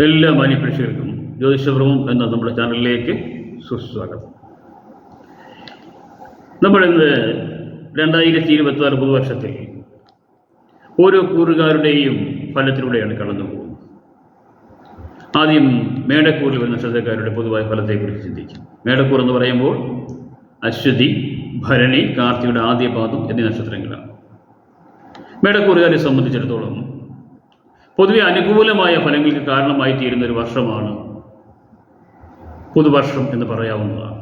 എല്ലാ മാന്യപ്രേക്ഷകർക്കും ജ്യോതിഷഭ്രമം എന്ന നമ്മുടെ ചാനലിലേക്ക് സുസ്വാഗതം. നമ്മളിന്ന് രണ്ടായിരത്തി ഇരുപത്തി ആറ് പുതുവർഷത്തിൽ ഓരോ കൂറുകാരുടെയും ഫലത്തിലൂടെയാണ് കടന്നു പോകുന്നത്. ആദ്യം മേടക്കൂറിൽ വരുന്ന നക്ഷത്രക്കാരുടെ പൊതുവായ ഫലത്തെക്കുറിച്ച് ചിന്തിക്കും. മേടക്കൂർ എന്ന് പറയുമ്പോൾ അശ്വതി ഭരണി കാർത്തിയുടെ ആദ്യ പാദം എന്നീ നക്ഷത്രങ്ങളാണ്. മേടക്കൂറുകാരെ സംബന്ധിച്ചിടത്തോളം പൊതുവെ അനുകൂലമായ ഫലങ്ങൾക്ക് കാരണമായി തീരുന്ന ഒരു വർഷമാണ് പുതുവർഷം എന്ന് പറയാവുന്നതാണ്.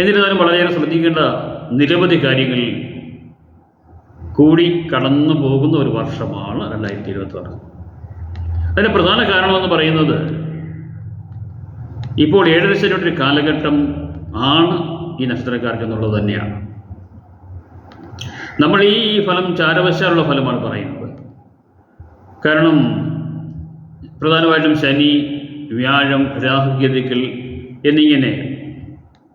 എന്നിരുന്നാലും വളരെയേറെ ശ്രദ്ധിക്കേണ്ട നിരവധി കാര്യങ്ങൾ കൂടി കടന്നു പോകുന്ന ഒരു വർഷമാണ് രണ്ടായിരത്തി ഇരുപത്തി ആറ് അതിന് പ്രധാന കാരണമെന്ന് പറയുന്നത് ഇപ്പോൾ ഏഴര ശരിയുടെ കാലഘട്ടം ആണ് ഈ നക്ഷത്രക്കാർക്ക് എന്നുള്ളത് തന്നെയാണ്. നമ്മൾ ഈ ഫലം ചാരവശാലുള്ള ഫലമാണ് പറയുന്നത്. കാരണം പ്രധാനമായിട്ടും ശനി വ്യാഴം രാഹുഗതികൾ എന്നിങ്ങനെ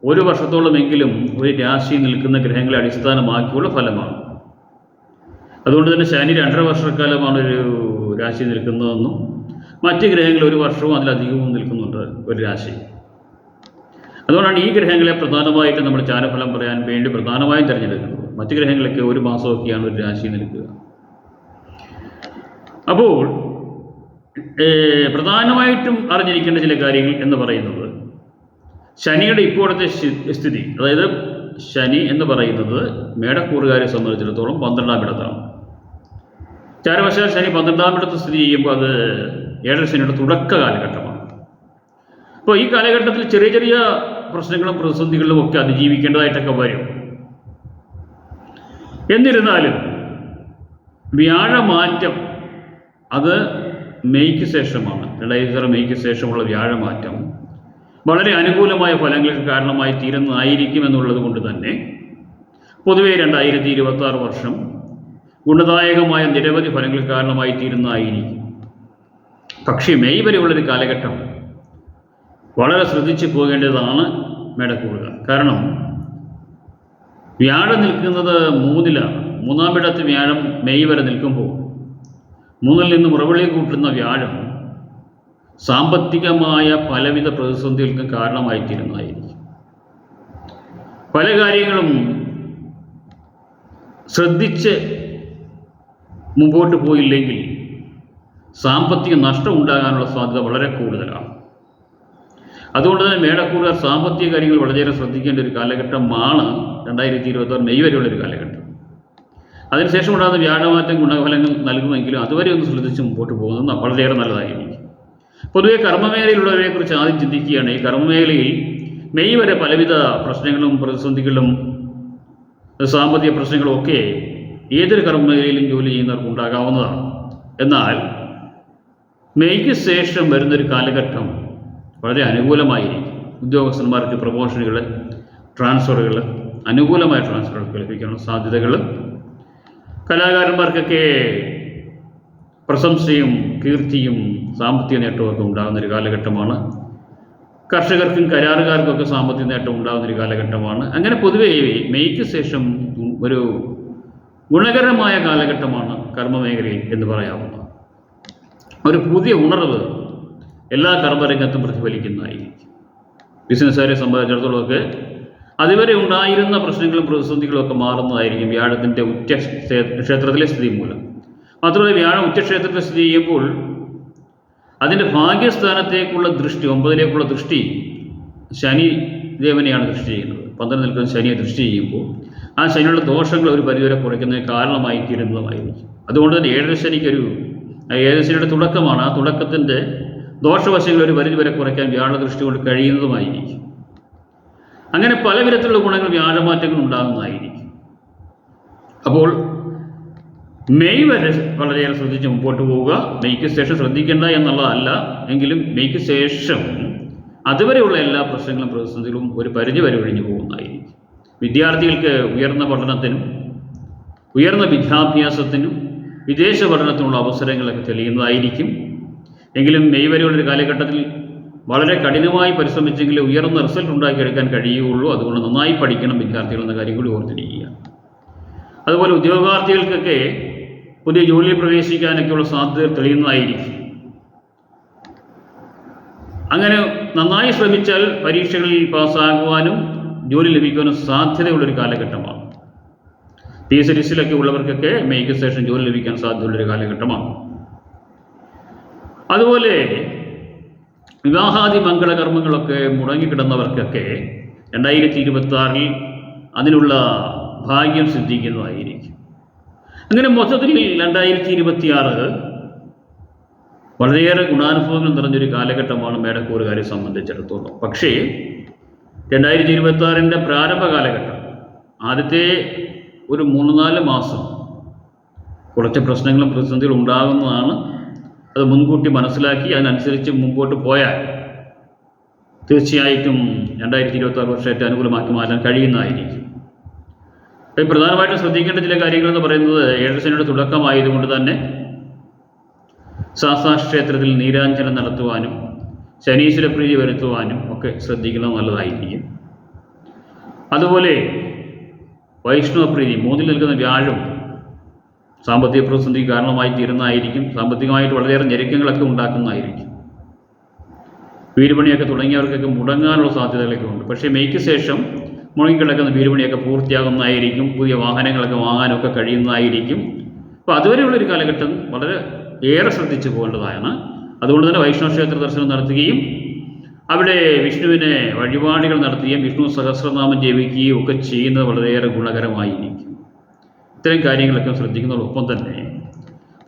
ഒരു വർഷത്തോളമെങ്കിലും ഒരു രാശി നിൽക്കുന്ന ഗ്രഹങ്ങളെ അടിസ്ഥാനമാക്കിയുള്ള ഫലമാണ്. അതുകൊണ്ട് തന്നെ ശനി രണ്ടര വർഷക്കാലമാണ് ഒരു രാശി നിൽക്കുന്നതെന്നും മറ്റ് ഗ്രഹങ്ങൾ ഒരു വർഷവും അതിലധികവും നിൽക്കുന്നുണ്ട് ഒരു രാശി. അതുകൊണ്ടാണ് ഈ ഗ്രഹങ്ങളെ പ്രധാനമായിട്ടും നമ്മൾ ചാരഫലം പറയാൻ വേണ്ടി പ്രധാനമായും തിരഞ്ഞെടുക്കുന്നത്. മറ്റ് ഗ്രഹങ്ങളൊക്കെ ഒരു മാസമൊക്കെയാണ് ഒരു രാശി നിൽക്കുക. അപ്പോൾ പ്രധാനമായിട്ടും അറിഞ്ഞിരിക്കേണ്ട ചില കാര്യങ്ങൾ എന്ന് പറയുന്നത് ശനിയുടെ ഇപ്പോഴത്തെ സ്ഥിതി. അതായത് ശനി എന്ന് പറയുന്നത് മേടക്കൂറുകാരെ സംബന്ധിച്ചിടത്തോളം പന്ത്രണ്ടാം ഇടത്താണ്. ചാരവശാൽ ശനി പന്ത്രണ്ടാം ഇടത്ത് സ്ഥിതി ചെയ്യുമ്പോൾ അത് ഏഴര ശനിയുടെ തുടക്ക കാലഘട്ടമാണ്. അപ്പോൾ ഈ കാലഘട്ടത്തിൽ ചെറിയ ചെറിയ പ്രശ്നങ്ങളും പ്രതിസന്ധികളും ഒക്കെ അതിജീവിക്കേണ്ടതായിട്ടൊക്കെ വരും. എന്നിരുന്നാലും വ്യാഴമാറ്റം അത് മെയ്ക്ക് ശേഷമാണ് ഇളയസർ മെയ്ക്ക് ശേഷമുള്ള വ്യാഴമാറ്റം. വളരെ അനുകൂലമായ ഫലങ്ങൾക്ക് കാരണമായി തീരുന്നതായിരിക്കും എന്നുള്ളത് കൊണ്ട് തന്നെ പൊതുവെ രണ്ടായിരത്തി ഇരുപത്തി ആറ് വർഷം ഗുണദായകമായ നിരവധി ഫലങ്ങൾക്ക് കാരണമായി തീരുന്നതായിരിക്കും. പക്ഷേ മെയ് വരെയുള്ളൊരു കാലഘട്ടം വളരെ ശ്രദ്ധിച്ചു പോകേണ്ടതാണ് മേടക്കൂറുക. കാരണം വ്യാഴം നിൽക്കുന്നത് മൂന്നിലാണ്. മൂന്നാം ഇടത്ത് വ്യാഴം മെയ് വരെ നിൽക്കുമ്പോൾ മൂന്നിൽ നിന്ന് ഉറവിളി കൂട്ടുന്ന വ്യാഴം സാമ്പത്തികമായ പലവിധ പ്രതിസന്ധികൾക്കും കാരണമായി തീരുന്നതായിരിക്കും പല കാര്യങ്ങളും ശ്രദ്ധിച്ച് മുമ്പോട്ട് പോയില്ലെങ്കിൽ സാമ്പത്തിക നഷ്ടം ഉണ്ടാകാനുള്ള സാധ്യത വളരെ കൂടുതലാണ്. അതുകൊണ്ട് തന്നെ മേടക്കൂറുകാർ സാമ്പത്തിക കാര്യങ്ങൾ വളരെയേറെ ശ്രദ്ധിക്കേണ്ട ഒരു കാലഘട്ടമാണ് രണ്ടായിരത്തി ഇരുപത്തി മെയ് വരെയുള്ള ഒരു കാലഘട്ടം. അതിനുശേഷം ഉണ്ടാകുന്ന വ്യാഴമാറ്റം ഗുണഫലങ്ങൾ നൽകുമെങ്കിലും അതുവരെ ഒന്ന് ശ്രദ്ധിച്ച് മുമ്പോട്ട് പോകുന്നത് വളരെയേറെ നല്ലതായിരിക്കും. പൊതുവെ കർമ്മമേഖലയിലുള്ളവരെ കുറിച്ച് ആദ്യം ചിന്തിക്കുകയാണ്. ഈ കർമ്മമേഖലയിൽ മെയ് വരെ പലവിധ പ്രശ്നങ്ങളും പ്രതിസന്ധികളും സാമ്പത്തിക പ്രശ്നങ്ങളും ഒക്കെ ഏതൊരു കർമ്മമേഖലയിലും ജോലി ചെയ്യുന്നവർക്ക് ഉണ്ടാകാവുന്നതാണ്. എന്നാൽ മെയ്ക്ക് ശേഷം വരുന്നൊരു കാലഘട്ടം വളരെ അനുകൂലമായിരിക്കും. ഉദ്യോഗസ്ഥന്മാർക്ക് പ്രൊമോഷനുകൾ ട്രാൻസ്ഫറുകൾ അനുകൂലമായ ട്രാൻസ്ഫറുകൾ ലഭിക്കാനുള്ള സാധ്യതകൾ കലാകാരന്മാർക്കൊക്കെ പ്രശംസയും കീർത്തിയും സാമ്പത്തിക നേട്ടമൊക്കെ ഉണ്ടാകുന്ന ഒരു കാലഘട്ടമാണ്. കർഷകർക്കും കരാറുകാർക്കൊക്കെ സാമ്പത്തിക നേട്ടം ഉണ്ടാകുന്ന ഒരു കാലഘട്ടമാണ്. അങ്ങനെ പൊതുവേ മെയ്ക്ക് ശേഷം ഒരു ഗുണകരമായ കാലഘട്ടമാണ് കർമ്മമേഖലയിൽ എന്ന് പറയാവുന്നത്. ഒരു പുതിയ ഉണർവ് എല്ലാ കർമ്മരംഗത്തും പ്രതിഫലിക്കുന്നതായിരിക്കും. ബിസിനസ്സുകാരെ സംബന്ധിച്ചിടത്തോളമൊക്കെ അതുവരെ ഉണ്ടായിരുന്ന പ്രശ്നങ്ങളും പ്രതിസന്ധികളും ഒക്കെ മാറുന്നതായിരിക്കും വ്യാഴത്തിന്റെ ഉച്ച ക്ഷേത്രത്തിലെ സ്ഥിതി മൂലം. മാത്രമല്ല വ്യാഴം ഉച്ചക്ഷേത്രത്തിൽ സ്ഥിതി ചെയ്യുമ്പോൾ അതിന്റെ ഭാഗ്യസ്ഥാനത്തേക്കുള്ള ദൃഷ്ടി ഒമ്പതിലേക്കുള്ള ദൃഷ്ടി ശനി ദേവനെയാണ് ദൃഷ്ടി ചെയ്യുന്നത്. പന്ത്രണ്ട് നിൽക്കുന്ന ശനിയെ ദൃഷ്ടി ചെയ്യുമ്പോൾ ആ ശനിയുടെ ദോഷങ്ങൾ ഒരു പരിധിവരെ കുറയ്ക്കുന്നതിന് കാരണമായി തീരുന്നതുമായിരിക്കും അതുകൊണ്ട് തന്നെ ഏഴര ശനിക്കൊരു ഏഴര ശനിയുടെ തുടക്കമാണ്. ആ തുടക്കത്തിന്റെ ദോഷവശങ്ങൾ ഒരു പരിധി വരെ കുറയ്ക്കാൻ വ്യാഴ ദൃഷ്ടി കൊണ്ട് കഴിയുന്നതുമായിരിക്കും. അങ്ങനെ പല വിധത്തിലുള്ള ഗുണങ്ങൾ വ്യാഴമാറ്റങ്ങൾ ഉണ്ടാകുന്നതായിരിക്കും. അപ്പോൾ മെയ് വരെ വളരെയേറെ ശ്രദ്ധിച്ച് മുമ്പോട്ട് പോവുക. മെയ്ക്ക് ശേഷം ശ്രദ്ധിക്കേണ്ട എന്നുള്ളതല്ല. എങ്കിലും മെയ്ക്ക് ശേഷം അതുവരെയുള്ള എല്ലാ പ്രശ്നങ്ങളും പ്രതിസന്ധികളും ഒരു പരിധി വരെ ഒഴിഞ്ഞു പോകുന്നതായിരിക്കും. വിദ്യാർത്ഥികൾക്ക് ഉയർന്ന പഠനത്തിനും ഉയർന്ന വിദ്യാഭ്യാസത്തിനും വിദേശ പഠനത്തിനുള്ള അവസരങ്ങളൊക്കെ തെളിയുന്നതായിരിക്കും. എങ്കിലും മെയ് വരെയുള്ളൊരു കാലഘട്ടത്തിൽ വളരെ കഠിനമായി പരിശ്രമിച്ചെങ്കിൽ ഉയർന്ന റിസൾട്ട് ഉണ്ടാക്കിയെടുക്കാൻ കഴിയുകയുള്ളൂ. അതുകൊണ്ട് നന്നായി പഠിക്കണം വിദ്യാർത്ഥികൾ എന്ന കാര്യം കൂടി ഓർത്തിരിക്കുക. അതുപോലെ ഉദ്യോഗാർത്ഥികൾക്കൊക്കെ പുതിയ ജോലിയിൽ പ്രവേശിക്കാനൊക്കെയുള്ള സാധ്യത തെളിയുന്നതായിരിക്കും. അങ്ങനെ നന്നായി ശ്രമിച്ചാൽ പരീക്ഷകളിൽ പാസ്സാകുവാനും ജോലി ലഭിക്കുവാനും സാധ്യതയുള്ളൊരു കാലഘട്ടമാണ്. പി എസ് ലിസ്റ്റിലൊക്കെ ഉള്ളവർക്കൊക്കെ മെയ്ക്ക് ശേഷം ജോലി ലഭിക്കാൻ സാധ്യതയുള്ളൊരു കാലഘട്ടമാണ്. അതുപോലെ വിവാഹാദി മംഗളകർമ്മങ്ങളൊക്കെ മുടങ്ങിക്കിടന്നവർക്കൊക്കെ രണ്ടായിരത്തി ഇരുപത്തി ആറിൽ അതിനുള്ള ഭാഗ്യം സിദ്ധിക്കുന്നതായിരിക്കും. അങ്ങനെ മൊത്തത്തിൽ രണ്ടായിരത്തി ഇരുപത്തിയാറ് വളരെയേറെ ഗുണാനുഭവങ്ങൾ നിറഞ്ഞൊരു കാലഘട്ടമാണ് മേടക്കൂറുകാരെ സംബന്ധിച്ചിടത്തോളം. പക്ഷേ രണ്ടായിരത്തി ഇരുപത്തി ആറിന്റെ പ്രാരംഭ കാലഘട്ടം ആദ്യത്തെ ഒരു മൂന്ന് നാല് മാസം കുറച്ച് പ്രശ്നങ്ങളും പ്രതിസന്ധികളും ഉണ്ടാകുന്നതാണ് അത് മുൻകൂട്ടി മനസ്സിലാക്കി അതിനനുസരിച്ച് മുമ്പോട്ട് പോയാൽ തീർച്ചയായിട്ടും രണ്ടായിരത്തി ഇരുപത്തി ആറ് വർഷമായിട്ട് അനുകൂലമാക്കി മാറ്റാൻ കഴിയുന്നതായിരിക്കും. അപ്പം പ്രധാനമായിട്ടും ശ്രദ്ധിക്കേണ്ട ചില കാര്യങ്ങൾ എന്ന് പറയുന്നത് ഏഴരസനയുടെ തുടക്കമായതുകൊണ്ട് തന്നെ ക്ഷേത്രത്തിൽ നീരാഞ്ജനം നടത്തുവാനും ശനീശ്വര പ്രീതി വരുത്തുവാനും ഒക്കെ ശ്രദ്ധിക്കുന്നത് നല്ലതായിരിക്കും. അതുപോലെ വൈഷ്ണവപ്രീതി മൂന്നിൽ നിൽക്കുന്ന വ്യാഴം സാമ്പത്തിക പ്രതിസന്ധി കാരണമായി തീരുന്നതായിരിക്കും. സാമ്പത്തികമായിട്ട് വളരെയേറെ ഞെരുക്കങ്ങളൊക്കെ ഉണ്ടാക്കുന്നതായിരിക്കും. വീടുപണിയൊക്കെ തുടങ്ങിയവർക്കൊക്കെ മുടങ്ങാനുള്ള സാധ്യതകളൊക്കെ ഉണ്ട്. പക്ഷേ മെയ്ക്ക് ശേഷം മുടങ്ങിക്കിടക്കുന്ന വീടുപണിയൊക്കെ പൂർത്തിയാകുന്നതായിരിക്കും. പുതിയ വാഹനങ്ങളൊക്കെ വാങ്ങാനൊക്കെ കഴിയുന്നതായിരിക്കും. അപ്പോൾ അതുവരെയുള്ളൊരു കാലഘട്ടം വളരെ ഏറെ ശ്രദ്ധിച്ചു പോകേണ്ടതാണ്. അതുകൊണ്ട് തന്നെ വൈഷ്ണവ ക്ഷേത്ര ദർശനം നടത്തുകയും അവിടെ വിഷ്ണുവിനെ വഴിപാടുകൾ നടത്തുകയും വിഷ്ണു സഹസ്രനാമം ജപിക്കുകയും ഒക്കെ ചെയ്യുന്നത് വളരെയേറെ ഗുണകരമായിരിക്കും. ഇത്തരം കാര്യങ്ങളൊക്കെ ശ്രദ്ധിക്കുന്നതോടൊപ്പം തന്നെ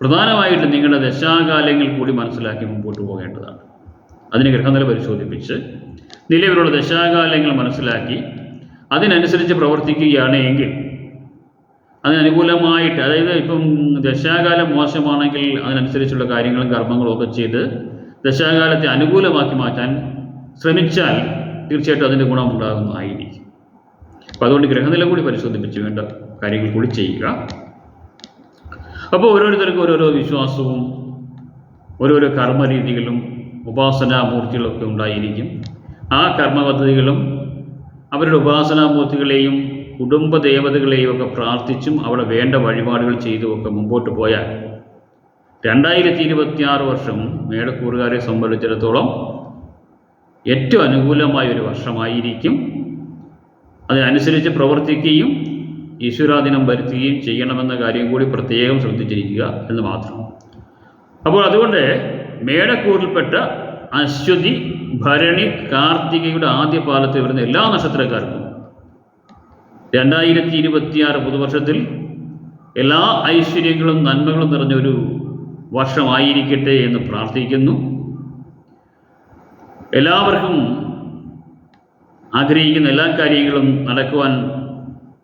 പ്രധാനമായിട്ട് നിങ്ങളുടെ ദശാകാലങ്ങൾ കൂടി മനസ്സിലാക്കി മുമ്പോട്ട് പോകേണ്ടതാണ്. അതിന് ഗ്രഹനില പരിശോധിപ്പിച്ച് നിലവിലുള്ള ദശാകാലങ്ങൾ മനസ്സിലാക്കി അതിനനുസരിച്ച് പ്രവർത്തിക്കുകയാണ് എങ്കിൽ അതിനനുകൂലമായിട്ട് അതായത് ഇപ്പം ദശാകാലം മോശമാണെങ്കിൽ അതിനനുസരിച്ചുള്ള കാര്യങ്ങളും കർമ്മങ്ങളും ഒക്കെ ചെയ്ത് ദശാകാലത്തെ അനുകൂലമാക്കി മാറ്റാൻ ശ്രമിച്ചാൽ തീർച്ചയായിട്ടും അതിന്റെ ഗുണമുണ്ടാകുന്നതായിരിക്കും അപ്പോൾ അതുകൊണ്ട് ഗ്രഹനില കൂടി പരിശോധിപ്പിച്ച് വേണ്ട. കാര്യങ്ങൾ കൂടി ചെയ്യുക. അപ്പോൾ ഓരോരുത്തർക്കും ഓരോരോ വിശ്വാസവും ഓരോരോ കർമ്മരീതികളും ഉപാസനാമൂർത്തികളൊക്കെ ഉണ്ടായിരിക്കും. ആ കർമ്മ പദ്ധതികളും അവരുടെ ഉപാസനാമൂർത്തികളെയും കുടുംബ ദേവതകളെയും ഒക്കെ പ്രാർത്ഥിച്ചും അവിടെ വേണ്ട വഴിപാടുകൾ ചെയ്തുമൊക്കെ മുമ്പോട്ട് പോയാൽ രണ്ടായിരത്തി ഇരുപത്തിയാറ് വർഷം മേടക്കൂറുകാരെ സംബന്ധിച്ചിടത്തോളം ഏറ്റവും അനുകൂലമായ ഒരു വർഷമായിരിക്കും. അതിനനുസരിച്ച് പ്രവർത്തിക്കുകയും ഈശ്വരാധീനം വരുത്തുകയും ചെയ്യണമെന്ന കാര്യം കൂടി പ്രത്യേകം ശ്രദ്ധിച്ചിരിക്കുക എന്ന് മാത്രം. അപ്പോൾ അതുകൊണ്ട് മേടക്കൂറിൽപ്പെട്ട അശ്വതി ഭരണി കാർത്തികയുടെ ആദ്യ പാലത്തിൽ വരുന്ന എല്ലാ നക്ഷത്രക്കാർക്കും രണ്ടായിരത്തി ഇരുപത്തിയാറ് പുതുവർഷത്തിൽ എല്ലാ ഐശ്വര്യങ്ങളും നന്മകളും നിറഞ്ഞൊരു വർഷമായിരിക്കട്ടെ എന്ന് പ്രാർത്ഥിക്കുന്നു. എല്ലാവർക്കും ആഗ്രഹിക്കുന്ന എല്ലാ കാര്യങ്ങളും നടക്കുവാൻ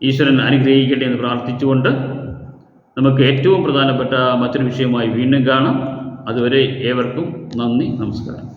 ഈശ്വരൻ അനുഗ്രഹിക്കട്ടെ എന്ന് പ്രാർത്ഥിച്ചുകൊണ്ട് നമുക്ക് ഏറ്റവും പ്രധാനപ്പെട്ട മറ്റൊരു വിഷയമായി വീണ്ടും കാണാം. അതുവരെ ഏവർക്കും നന്ദി നമസ്കാരം.